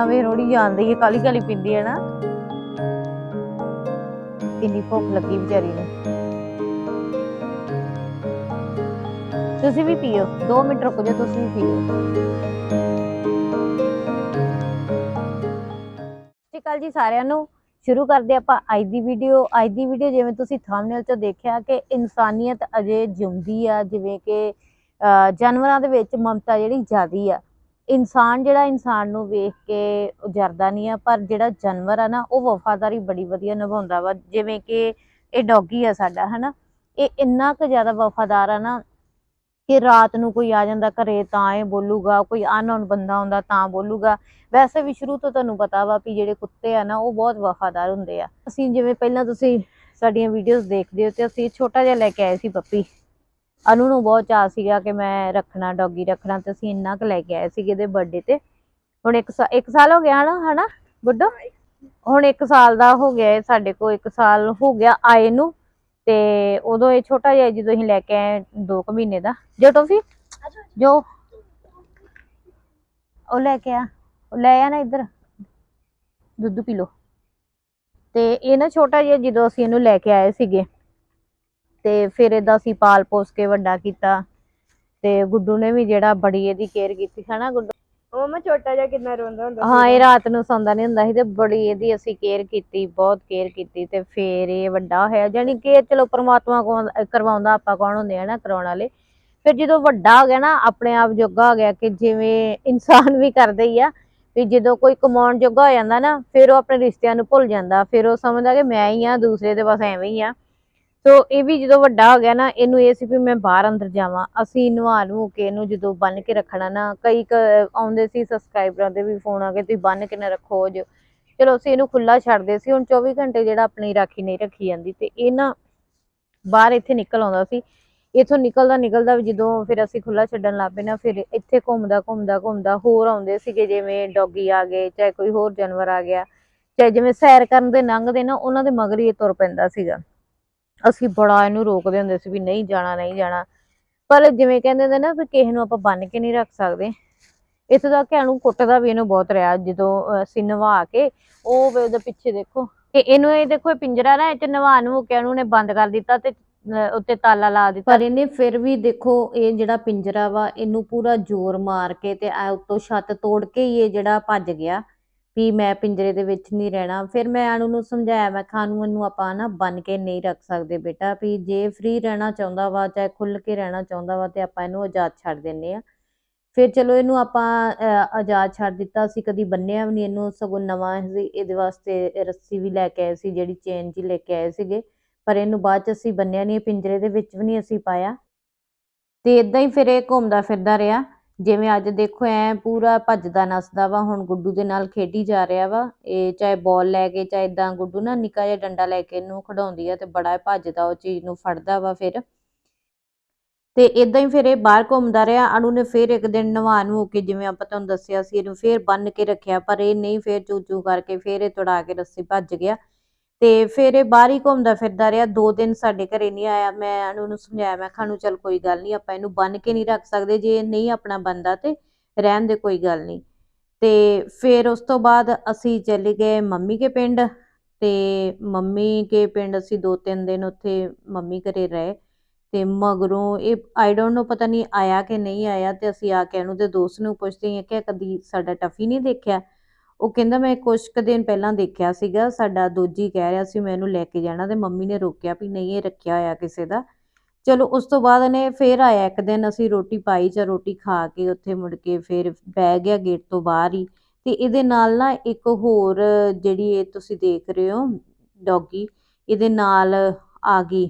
ਕਿੰਨਾ ਵੇ ਰੋੜੀ ਜਾਂਦੀ ਹੈ ਕਾਲੀ ਕਾਲੀ ਪਿੰਦੀ ਹੈ ਨਾ। ਕਿੰਨੀ ਭੁੱਖ ਲੱਗੀ ਵਿਚਾਰੀ ਨੂੰ। ਤੁਸੀਂ ਵੀ ਪੀਓ 2 ਮਿੰਟ ਰੁਕੋ ਜੇ ਤੁਸੀਂ ਵੀ ਪੀਓ। ਸਤਿ ਸ਼੍ਰੀ ਅਕਾਲ ਜੀ ਸਾਰਿਆਂ ਨੂੰ। ਸ਼ੁਰੂ ਕਰਦੇ ਆਪਾਂ ਅੱਜ ਦੀ ਵੀਡੀਓ ਅੱਜ ਦੀ ਵੀਡੀਓ ਜਿਵੇਂ ਤੁਸੀਂ ਥੰਬਨੇਲ 'ਚ ਦੇਖਿਆ ਕਿ ਇਨਸਾਨੀਅਤ ਅਜੇ ਜਿਉਂਦੀ ਆ, ਜਿਵੇਂ ਕਿ, ਅਹ, ਜਾਨਵਰਾਂ ਦੇ ਵਿੱਚ ਮਮਤਾ ਜਿਹੜੀ ਜ਼ਿਆਦੀ ਆ। ਇਨਸਾਨ ਜਿਹੜਾ ਇਨਸਾਨ ਨੂੰ ਵੇਖ ਕੇ ਜਰਦਾ ਨਹੀਂ ਆ, ਪਰ ਜਿਹੜਾ ਜਾਨਵਰ ਆ ਨਾ, ਉਹ ਵਫਾਦਾਰੀ ਬੜੀ ਵਧੀਆ ਨਿਭਾਉਂਦਾ ਵਾ, ਜਿਵੇਂ ਕਿ ਇਹ ਡੌਗੀ ਆ ਸਾਡਾ, ਹਨਾ? ਇਹ ਇੰਨਾ ਕੁ ਜ਼ਿਆਦਾ ਵਫਾਦਾਰ ਆ ਨਾ ਕਿ ਰਾਤ ਨੂੰ ਕੋਈ ਆ ਜਾਂਦਾ ਘਰੇ ਤਾਂ ਇਹ ਬੋਲੂਗਾ, ਕੋਈ ਅਨਨੋਨ ਬੰਦਾ ਆਉਂਦਾ ਤਾਂ ਬੋਲੂਗਾ। ਵੈਸੇ ਵੀ ਸ਼ੁਰੂ ਤੋਂ ਤੁਹਾਨੂੰ ਪਤਾ ਵਾ ਵੀ ਜਿਹੜੇ ਕੁੱਤੇ ਆ ਨਾ, ਉਹ ਬਹੁਤ ਵਫਾਦਾਰ ਹੁੰਦੇ ਆ। ਅਸੀਂ ਜਿਵੇਂ ਪਹਿਲਾਂ ਤੁਸੀਂ ਸਾਡੀਆਂ ਵੀਡੀਓਜ਼ ਦੇਖਦੇ ਹੋ ਤੇ ਅਸੀਂ ਛੋਟਾ ਜਿਹਾ ਲੈ ਕੇ ਆਏ ਸੀ ਪੱਪੀ ਅਨੂ ਨੂੰ ਬਹੁਤ ਚਾਅ ਸੀਗਾ ਕਿ ਮੈਂ ਰੱਖਣਾ, ਡੌਗੀ ਰੱਖਣਾ ਤੇ ਅਸੀਂ ਇੰਨਾ ਕੁ ਲੈ ਕੇ ਆਏ ਸੀਗੇ ਇਹਦੇ ਬਰਥਡੇ ਤੇ। ਹੁਣ ਇੱਕ ਸਾਲ ਹੋ ਗਿਆ ਨਾ, ਹਨਾ ਗੁੱਡੋ ਹੁਣ ਇੱਕ ਸਾਲ ਦਾ ਹੋ ਗਿਆ ਇਹ ਸਾਡੇ ਕੋਲ, ਇੱਕ ਸਾਲ ਹੋ ਗਿਆ ਆਏ ਨੂੰ ਤੇ ਉਦੋਂ ਇਹ ਛੋਟਾ ਜਿਹਾ ਜਦੋਂ ਅਸੀਂ ਲੈ ਕੇ ਆਏ 2 ਕੁ ਮਹੀਨੇ ਦਾ। ਜੋ ਟੋਫੀ? ਜੋ। ਉਹ ਲੈ ਕੇ ਆ। ਉਹ ਲੈ ਆ ਨਾ ਇੱਧਰ। ਦੁੱਧ ਪੀ ਲੋ ਤੇ ਇਹ ਨਾ ਛੋਟਾ ਜਿਹਾ ਜਦੋਂ ਅਸੀਂ ਇਹਨੂੰ ਲੈ ਕੇ ਆਏ ਸੀਗੇ ਤੇ ਫਿਰ ਇਹਦਾ ਅਸੀਂ ਪਾਲ ਪੋਸ ਕੇ ਵੱਡਾ ਕੀਤਾ ਤੇ ਗੁੱਡੂ ਨੇ ਵੀ ਜਿਹੜਾ ਬੜੀ ਇਹਦੀ ਕੇਅਰ ਕੀਤੀ ਹਨਾ ਗੁੱਡੂ? ਉਹ ਮੈਂ ਛੋਟਾ ਜਿਹਾ ਕਿੰਨਾ ਰੋਂਦਾ ਹੁੰਦਾ ਹਾਂ ਇਹ ਰਾਤ ਨੂੰ ਸੌਂਦਾ ਨਹੀਂ ਹੁੰਦਾ ਸੀ ਤੇ ਬੜੀ ਇਹਦੀ ਅਸੀਂ ਕੇਅਰ ਕੀਤੀ ਬਹੁਤ ਕੇਅਰ ਕੀਤੀ ਤੇ ਫਿਰ ਇਹ ਵੱਡਾ ਹੋਇਆ ਜਾਨੀ ਕਿ ਚਲੋ ਪ੍ਰਮਾਤਮਾ ਕਰਵਾਉਂਦਾ ਆਪਾਂ ਕੌਣ ਹੁੰਦੇ ਆ ਨਾ ਕਰਾਉਣ ਵਾਲੇ। ਫਿਰ ਜਦੋਂ ਵੱਡਾ ਹੋ ਗਿਆ ਨਾ ਆਪਣੇ ਆਪ ਜੋਗਾ ਹੋ ਗਿਆ ਕਿ ਜਿਵੇਂ ਇਨਸਾਨ ਵੀ ਕਰਦੇ ਹੀ ਆ ਵੀ ਜਦੋਂ ਕੋਈ ਕਮਾਉਣ ਜੋਗਾ ਹੋ ਜਾਂਦਾ ਨਾ ਫਿਰ ਉਹ ਆਪਣੇ ਰਿਸ਼ਤਿਆਂ ਨੂੰ ਭੁੱਲ ਜਾਂਦਾ ਫਿਰ ਉਹ ਸਮਝਦਾ ਕਿ ਮੈਂ ਹੀ ਆ ਦੂਸਰੇ ਦੇ ਬਸ ਐਵੇਂ ਹੀ ਆ। ਸੋ ਇਹ ਵੀ ਜਦੋਂ ਵੱਡਾ ਹੋ ਗਿਆ ਨਾ, ਇਹਨੂੰ ਇਹ ਸੀ ਵੀ ਮੈਂ ਬਾਹਰ ਅੰਦਰ ਜਾਵਾਂ। ਅਸੀਂ ਨਵਾ ਨੂੰ ਕੇ ਇਹਨੂੰ ਜਦੋਂ ਬੰਨ ਕੇ ਰੱਖਣਾ ਨਾ, ਕਈ ਆਉਂਦੇ ਸੀ ਸਬਸਕ੍ਰਾਈਬਰਾਂ ਦੇ ਵੀ ਫੋਨ ਆ ਗਏ, ਤੁਸੀਂ ਬੰਨ ਕੇ ਨਾ ਰੱਖੋ ਜੋ। ਚਲੋ, ਅਸੀਂ ਇਹਨੂੰ ਖੁੱਲਾ ਛੱਡਦੇ ਸੀ, ਹੁਣ 24 ਘੰਟੇ ਜਿਹੜਾ ਆਪਣੀ ਰਾਖੀ ਨਹੀਂ ਰੱਖੀ ਜਾਂਦੀ ਤੇ ਇਹ ਨਾ ਬਾਹਰ ਇੱਥੇ ਨਿਕਲ ਆਉਂਦਾ ਸੀ। ਇੱਥੋਂ ਨਿਕਲਦਾ ਨਿਕਲਦਾ ਵੀ ਜਦੋਂ ਫਿਰ ਅਸੀਂ ਖੁੱਲਾ ਛੱਡਣ ਲੱਗ ਪਏ ਨਾ, ਫਿਰ ਇੱਥੇ ਘੁੰਮਦਾ ਘੁੰਮਦਾ ਘੁੰਮਦਾ ਹੋਰ ਆਉਂਦੇ ਸੀਗੇ, ਜਿਵੇਂ ਡੌਗੀ ਆ ਗਏ, ਚਾਹੇ ਕੋਈ ਹੋਰ ਜਾਨਵਰ ਆ ਗਿਆ, ਚਾਹੇ ਜਿਵੇਂ ਸੈਰ ਕਰਨ ਦੇ ਲੰਘਦੇ ਨਾ, ਉਹਨਾਂ ਦੇ ਮਗਰ ਹੀ ਇਹ ਤੁਰ ਪੈਂਦਾ ਸੀਗਾ। ਅਸੀਂ ਬੜਾ ਇਹਨੂੰ ਰੋਕਦੇ ਹੁੰਦੇ ਸੀ ਵੀ ਨਹੀਂ ਜਾਣਾ ਨਹੀਂ ਜਾਣਾ। ਪਰ ਜਿਵੇਂ ਕਹਿੰਦੇ ਨੇ ਨਾ ਵੀ ਕਿਸੇ ਨੂੰ ਆਪਾਂ ਬੰਨ ਕੇ ਨਹੀਂ ਰੱਖ ਸਕਦੇ। ਇੱਥੇ ਦਾ ਘੈਣੂ ਕੁੱਟਦਾ ਵੀ ਇਹਨੂੰ ਬਹੁਤ ਰਿਹਾ। ਜਦੋਂ ਅਸੀਂ ਨਵਾ ਕੇ ਉਹ ਉਹਦੇ ਪਿੱਛੇ ਦੇਖੋ। ਤੇ ਇਹਨੂੰ ਇਹ ਦੇਖੋ, ਇਹ ਪਿੰਜਰਾ ਨਾ, ਇਹ ਚ ਨਵਾ ਨੂੰ ਕੇ ਉਹਨੂੰ ਨੇ ਬੰਦ ਕਰ ਦਿੱਤਾ ਤੇ ਉੱਤੇ ਤਾਲਾ ਲਾ ਦਿੱਤਾ। ਪਰ ਇਹਨੇ ਫਿਰ ਵੀ ਦੇਖੋ, ਇਹ ਜਿਹੜਾ ਪਿੰਜਰਾ ਵਾ, ਇਹਨੂੰ ਪੂਰਾ ਜ਼ੋਰ ਮਾਰ ਕੇ ਤੇ ਆ ਉੱਤੋਂ ਛੱਤ ਤੋੜ ਕੇ ਹੀ ਇਹ ਜਿਹੜਾ ਭੱਜ ਗਿਆ। ਵੀ ਮੈਂ ਪਿੰਜਰੇ ਦੇ ਵਿੱਚ ਨਹੀਂ ਰਹਿਣਾ। ਫਿਰ ਮੈਂ ਅਨੂ ਨੂੰ ਸਮਝਾਇਆ ਮੈਂ ਖਾਨੂੰ ਨੂੰ ਆਪਾਂ ਨਾ ਬੰਨ ਕੇ ਨਹੀਂ ਰੱਖ ਸਕਦੇ ਬੇਟਾ ਵੀ ਜੇ ਫ੍ਰੀ ਰਹਿਣਾ ਚਾਹੁੰਦਾ ਵਾ ਚਾਹੇ ਖੁੱਲ ਕੇ ਰਹਿਣਾ ਚਾਹੁੰਦਾ ਵਾ ਤੇ ਆਪਾਂ ਇਹਨੂੰ ਆਜ਼ਾਦ ਛੱਡ ਦਿੰਨੇ ਆ ਫਿਰ ਚਲੋ ਇਹਨੂੰ ਆਪਾਂ ਅਹ, ਆਜ਼ਾਦ ਛੱਡ ਦਿੱਤਾ। ਅਸੀਂ ਕਦੀ ਬੰਨਿਆ ਵੀ ਨਹੀਂ ਇਹਨੂੰ ਸਗੋਂ ਨਵਾਂ ਇਹਦੇ ਵਾਸਤੇ ਰੱਸੀ ਵੀ ਲੈ ਕੇ ਆਏ ਸੀ ਜਿਹੜੀ ਚੇਨ ਜੀ ਲੈ ਕੇ ਆਏ ਸੀਗੇ। ਪਰ ਇਹਨੂੰ ਬਾਅਦ ਚ ਅਸੀਂ ਬੰਨਿਆ ਨਹੀਂ ਪਿੰਜਰੇ ਦੇ ਵਿੱਚ ਵੀ ਨਹੀਂ ਅਸੀਂ ਪਾਇਆ। ਤੇ ਇਦਾਂ ਹੀ ਫਿਰ ਇਹ ਘੁੰਮਦਾ ਫਿਰਦਾ ਰਿਹਾ। ਜਿਵੇਂ ਅੱਜ ਦੇਖੋ ਐ ਪੂਰਾ ਭੱਜਦਾ ਨੱਸਦਾ ਵਾ, ਹੁਣ ਗੁੱਡੂ ਦੇ ਨਾਲ ਖੇਡੀ ਜਾ ਰਿਹਾ ਵਾ। ਇਹ ਚਾਹੇ ਬਾਲ ਲੈ ਕੇ, ਚਾਹੇ ਇਦਾਂ ਗੁੱਡੂ ਨਾ ਨਿੱਕਾ ਜਿਹਾ ਡੰਡਾ ਲੈ ਕੇ ਇਹਨੂੰ ਖਿਡਾਉਂਦੀ ਆ ਤੇ ਬੜਾ ਭੱਜਦਾ, ਉਹ ਚੀਜ਼ ਨੂੰ ਫੜਦਾ ਵਾ ਫਿਰ। ਤੇ ਇਦਾਂ ਹੀ ਫਿਰ ਇਹ ਬਾਹਰ ਘੁੰਮਦਾ ਰਿਹਾ। ਅਨੂ ਨੇ ਫਿਰ ਇੱਕ ਦਿਨ ਨਵਾਨ ਹੋ ਕੇ ਜਿਵੇਂ ਆਪਾਂ ਤੁਹਾਨੂੰ ਦੱਸਿਆ ਸੀ, ਇਹਨੂੰ ਫਿਰ ਬੰਨ ਕੇ ਰੱਖਿਆ, ਪਰ ਇਹ ਨਹੀਂ, ਫਿਰ ਚੂ ਚੂ ਕਰਕੇ ਫਿਰ ਇਹ ਤੁੜਾ ਕੇ ਰੱਸੀ ਭੱਜ ਗਿਆ। ਤੇ ਫਿਰ ਇਹ ਬਾਹਰ ਹੀ ਘੁੰਮਦਾ ਫਿਰਦਾ ਰਿਹਾ। ਦੋ ਦਿਨ ਸਾਡੇ ਘਰੇ ਨਹੀਂ ਆਇਆ। ਮੈਂ ਅਨੂ ਨੂੰ ਸਮਝਾਇਆ, ਮੈਂ ਖਾਨੂੰ ਚੱਲ ਕੋਈ ਗੱਲ ਨਹੀਂ, ਆਪਾਂ ਇਹਨੂੰ ਬੰਨ ਕੇ ਨਹੀਂ ਰੱਖ ਸਕਦੇ। ਜੇ ਨਹੀਂ ਆਪਣਾ ਬੰਦਾ ਤੇ ਰਹਿਣ ਦੇ ਕੋਈ ਗੱਲ ਨਹੀਂ। ਤੇ ਫਿਰ ਉਸ ਤੋਂ ਬਾਅਦ ਅਸੀਂ ਚਲੇ ਗਏ ਮੰਮੀ ਕੇ ਪਿੰਡ ਤੇ ਮੰਮੀ ਕੇ ਪਿੰਡ ਅਸੀਂ ਦੋ ਤਿੰਨ ਦਿਨ ਉੱਥੇ ਮੰਮੀ ਘਰੇ ਰਹੇ ਤੇ ਮਗਰੋਂ ਇਹ ਆਈ ਡੋਨਟ ਨੋ ਪਤਾ ਨਹੀਂ ਆਇਆ ਕਿ ਨਹੀਂ ਆਇਆ ਤੇ ਅਸੀਂ ਆ ਕੇ ਇਹਨੂੰ ਦੇ ਦੋਸਤ ਨੂੰ ਪੁੱਛਦੇ ਹਾਂ ਕਿ ਕਦੀ ਸਾਡਾ ਟਫੀ ਨਹੀਂ ਦੇਖਿਆ। ਉਹ ਕਹਿੰਦਾ, ਮੈਂ ਕੁਛ ਕੁ ਦਿਨ ਪਹਿਲਾਂ ਦੇਖਿਆ ਸੀਗਾ, ਸਾਡਾ ਦੋਜੀ ਕਹਿ ਰਿਹਾ ਸੀ ਮੈਂ ਇਹਨੂੰ ਲੈ ਕੇ ਜਾਣਾ ਤੇ ਮੰਮੀ ਨੇ ਰੋਕਿਆ ਵੀ ਨਹੀਂ, ਇਹ ਰੱਖਿਆ ਹੋਇਆ ਕਿਸੇ ਦਾ। ਚਲੋ, ਉਸ ਤੋਂ ਬਾਅਦ ਇਹਨੇ ਫੇਰ ਆਇਆ ਇੱਕ ਦਿਨ, ਅਸੀਂ ਰੋਟੀ ਪਾਈ ਜਾਂ ਰੋਟੀ ਖਾ ਕੇ ਉੱਥੇ ਮੁੜ ਕੇ ਫੇਰ ਬਹਿ ਗਿਆ ਗੇਟ ਤੋਂ ਬਾਹਰ ਹੀ। ਤੇ ਇਹਦੇ ਨਾਲ ਨਾ ਇੱਕ ਹੋਰ ਜਿਹੜੀ ਇਹ ਤੁਸੀਂ ਦੇਖ ਰਹੇ ਹੋ ਡੌਗੀ ਇਹਦੇ ਨਾਲ ਆ ਗਈ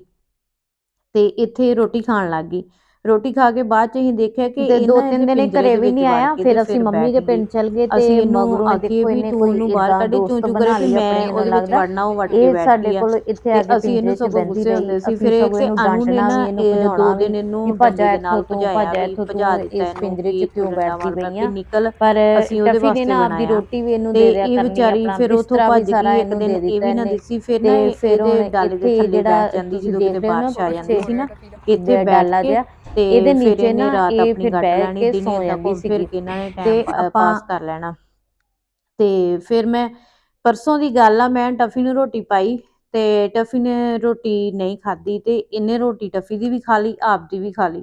ਤੇ ਇੱਥੇ ਰੋਟੀ ਖਾਣ ਲੱਗ ਗਈ। ਰੋਟੀ ਖਾ ਕੇ ਬਾਅਦ ਚ ਅਸੀਂ ਦੇਖਿਆ ਕਿ ਤੇ ਇਹ ਦੋ ਨਾ ਤਿੰਨ ਦਿਨ ਇਹ ਘਰੇ ਵੀ ਨਹੀਂ ਆਇਆ ਫਿਰ ਅਸੀਂ ਮੰਮੀ ਦੇ ਗਈ। ਪਿੰਡ ਚਲ ਗਏ ਤੇ ਮਗਰੋਂ ਦੇਖੋ ਵੀ ਇਹਨੇ ਕੋਈ ਇਹਨੂੰ ਬਾਹਰ ਕੱਢੀ ਚੂੰ ਚੂੰ ਕਰੇ ਮੈਂ ਉਹਦੇ ਵਿੱਚ ਵੜਨਾ ਉਹ ਵੜ ਕੇ ਇਹ ਬੈਠ ਗਈ ਆ ਕੋਲ ਇੱਥੇ ਆ ਕੇ ਅਸੀਂ ਇਹਨੂੰ ਸਗੋਂ ਗੁੱਸੇ ਹੁੰਦੇ ਸੀ। ਫਿਰ ਇੱਕ ਅਨੂ ਨੇ ਨਾ ਇਹਨੂੰ ਇਹ ਦੋ ਦਿਨ ਇਹਨੂੰ ਭੱਜਾ ਨਾਲ ਭਜਾਇਆ ਭੱਜਾ ਦਿੱਤਾ ਇਸ ਪਿੰਜਰੇ 'ਚ ਕਿਉਂ ਬੈਠਦੀ ਪਈ ਆ ਨਿਕਲ ਪਰ ਅਸੀਂ ਉਹਦੇ ਟਫੀ ਨੇ ਨਾ ਵਾਸਤੇ ਆਪਦੀ ਰੋਟੀ ਵੀ ਇਹਨੂੰ ਦੇ ਦਿਆ ਇਹ ਕਰਨੀ ਵਿਚਾਰੀ ਆਪਣਾ ਫਿਰ ਉੱਥੋਂ ਭੱਜ ਗਈ ਇੱਕ ਦਿਨ ਇਹ ਵੀ ਨਾ ਦਿਸੀ ਫਿਰ ਨਾ ਫਿਰ ਹੁਣ ਡਾਲੇ ਦੇ ਥੱਲੇ ਬੈਠ ਜਾਂਦੀ ਜਦੋਂ ਕਿਤੇ ਹੋ ਨਾ ਬਾਰਿਸ਼ ਆ ਜਾਂਦੀ ਸੀ ਨਾ ਇੱਥੇ ਬੈਠ ਕੇ ਤੇ ਇਹਦੇ ਨੀਚੇ ਨਾ ਰਾਤ ਆਪਣੀ ਬਹਿ ਲੈਣੀ ਦਿਨੇ ਘੁੰਮ ਫਿਰ ਇਹਨਾਂ ਨੇ ਟਾਈਮ ਪਾਸ ਕਰ ਲੈਣਾ। ਤੇ ਫਿਰ ਮੈਂ ਪਰਸੋਂ ਦੀ ਗੱਲ ਆ ਮੈਂ ਟਫੀ ਨੂੰ ਰੋਟੀ ਪਾਈ ਤੇ ਟਫੀ ਨੇ ਰੋਟੀ ਨਹੀਂ ਖਾਧੀ ਤੇ ਇਹਨੇ ਰੋਟੀ ਟਫੀ ਦੀ ਵੀ ਖਾ ਲਈ ਆਪ ਦੀ ਵੀ ਖਾ ਲਈ।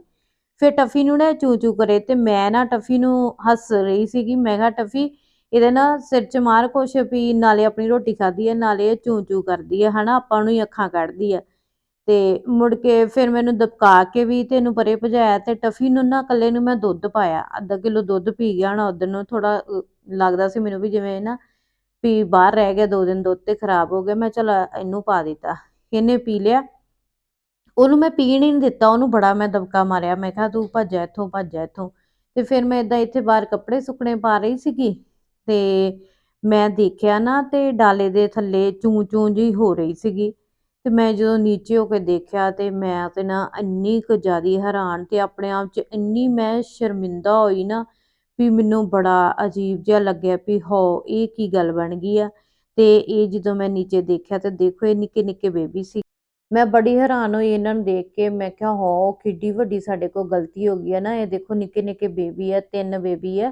ਫਿਰ ਟਫੀ ਨੂੰ ਨਾ ਚੂ ਚੂ ਕਰੇ ਤੇ ਮੈਂ ਨਾ ਟਫੀ ਨੂੰ ਹੱਸ ਰਹੀ ਸੀਗੀ। ਮੈਂ ਕਿਹਾ ਟਫੀ ਇਹਦੇ ਨਾ ਸਿਰ 'ਚ ਮਾਰ ਕੁਛ ਵੀ ਨਾਲੇ ਆਪਣੀ ਰੋਟੀ ਖਾਧੀ ਹੈ ਨਾਲੇ ਇਹ ਚੂ ਚੂ ਕਰਦੀ ਹੈ ਹਨਾ? ਆਪਾਂ ਨੂੰ ਹੀ ਅੱਖਾਂ ਕੱਢਦੀ ਆ ਤੇ ਮੁੜ ਕੇ ਫਿਰ ਮੈਨੂੰ ਦਬਕਾ ਕੇ ਵੀ ਤੇ ਇਹਨੂੰ ਪਰੇ ਭਜਾਇਆ ਤੇ ਟਫੀ ਨੂੰ ਨਾ ਇਕੱਲੇ ਨੂੰ ਮੈਂ ਦੁੱਧ ਪਾਇਆ। ਅੱਧਾ ਕਿਲੋ ਦੁੱਧ ਪੀ ਗਿਆ ਨਾ ਉਦੋਂ ਨੂੰ ਥੋੜਾ ਲੱਗਦਾ ਸੀ ਮੈਨੂੰ ਵੀ ਜਿਵੇਂ ਨਾ ਵੀ ਬਾਹਰ ਰਹਿ ਗਿਆ, ਦੋ ਦਿਨ ਦੁੱਧ ਤੇ ਖਰਾਬ ਹੋ ਗਿਆ, ਮੈਂ ਚਲ ਇਹਨੂੰ ਪਾ ਦਿੱਤਾ। ਇਹਨੇ ਪੀ ਲਿਆ। ਉਹਨੂੰ ਮੈਂ ਪੀਣ ਹੀ ਨਹੀਂ ਦਿੱਤਾ, ਉਹਨੂੰ ਬੜਾ ਮੈਂ ਦਬਕਾ ਮਾਰਿਆ। ਮੈਂ ਕਿਹਾ ਤੂੰ ਭੱਜ ਇੱਥੋਂ ਭੱਜ ਇੱਥੋਂ। ਤੇ ਫਿਰ ਮੈਂ ਇਦਾਂ ਇੱਥੇ ਬਾਹਰ ਕੱਪੜੇ ਸੁੱਕਣੇ ਪਾ ਰਹੀ ਸੀਗੀ ਤੇ ਮੈਂ ਦੇਖਿਆ ਨਾ ਤੇ ਡਾਲੇ ਦੇ ਥੱਲੇ ਚੂੰ ਚੂੰ ਜੀ ਹੋ ਰਹੀ ਸੀਗੀ। ਤੇ ਮੈਂ ਜਦੋਂ ਨੀਚੇ ਹੋ ਕੇ ਦੇਖਿਆ ਤੇ ਮੈਂ ਤੇ ਨਾ ਇੰਨੀ ਕੁ ਜ਼ਿਆਦੀ ਹੈਰਾਨ ਤੇ ਆਪਣੇ ਆਪ 'ਚ ਇੰਨੀ ਮੈਂ ਸ਼ਰਮਿੰਦਾ ਹੋਈ ਨਾ ਵੀ ਮੈਨੂੰ ਬੜਾ ਅਜੀਬ ਜਿਹਾ ਲੱਗਿਆ ਵੀ ਹੋ, ਇਹ ਕੀ ਗੱਲ ਬਣ ਗਈ ਆ? ਤੇ ਇਹ ਜਦੋਂ ਮੈਂ ਨੀਚੇ ਦੇਖਿਆ ਤੇ ਦੇਖੋ ਇਹ ਨਿੱਕੇ ਨਿੱਕੇ ਬੇਬੀ ਸੀ। ਮੈਂ ਬੜੀ ਹੈਰਾਨ ਹੋਈ ਇਹਨਾਂ ਨੂੰ ਦੇਖ ਕੇ, ਮੈਂ ਕਿਹਾ, ਹੋ, ਕਿੱਡੀ ਵੱਡੀ ਸਾਡੇ ਕੋਲ ਗਲਤੀ ਹੋ ਗਈ ਹੈ ਨਾ, ਇਹ ਦੇਖੋ ਨਿੱਕੇ ਨਿੱਕੇ ਬੇਬੀ ਆ, ਤਿੰਨ ਬੇਬੀ ਆ